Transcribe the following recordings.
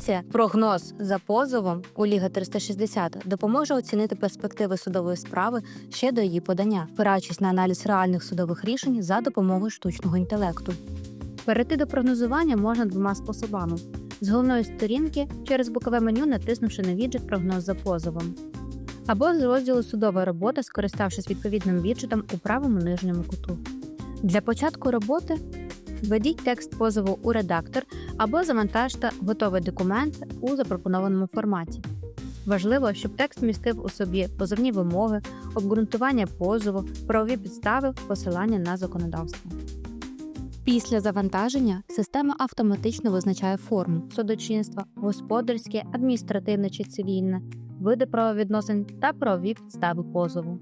функція прогноз за позовом у Ліга 360 допоможе оцінити перспективи судової справи ще до її подання, опираючись на аналіз реальних судових рішень за допомогою штучного інтелекту. Перейти до прогнозування можна двома способами: з головної сторінки через бокове меню, натиснувши на віджит прогноз за позовом, або з розділу Судова робота, скориставшись відповідним віджитом у правому нижньому куту. Для початку роботи введіть текст позову у редактор або завантажте готовий документ у запропонованому форматі. Важливо, щоб текст містив у собі позовні вимоги, обґрунтування позову, правові підстави, посилання на законодавство. Після завантаження система автоматично визначає форму судочинства, господарське, адміністративне чи цивільне, види правовідносин та правові підстави позову.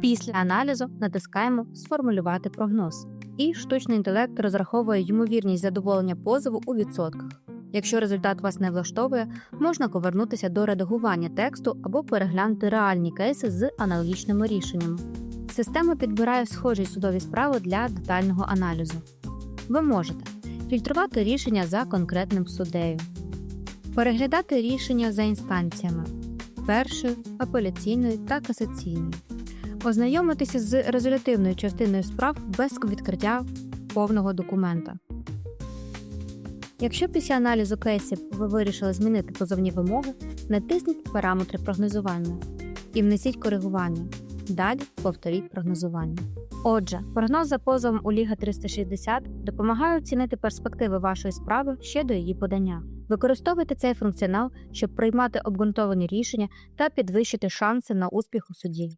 Після аналізу натискаємо Сформулювати прогноз, і штучний інтелект розраховує ймовірність задоволення позову у відсотках. Якщо результат вас не влаштовує, можна повернутися до редагування тексту або переглянути реальні кейси з аналогічними рішеннями. Система підбирає схожі судові справи для детального аналізу. Ви можете фільтрувати рішення за конкретним суддею, переглядати рішення за інстанціями першою, апеляційною та касаційною, ознайомитися з резолютивною частиною справ без відкриття повного документа. Якщо після аналізу кейсів ви вирішили змінити позовні вимоги, натисніть параметри прогнозування і внесіть коригування. Далі повторіть прогнозування. Отже, прогноз за позовом у Ліга 360 допомагає оцінити перспективи вашої справи ще до її подання. Використовуйте цей функціонал, щоб приймати обґрунтовані рішення та підвищити шанси на успіх у суді.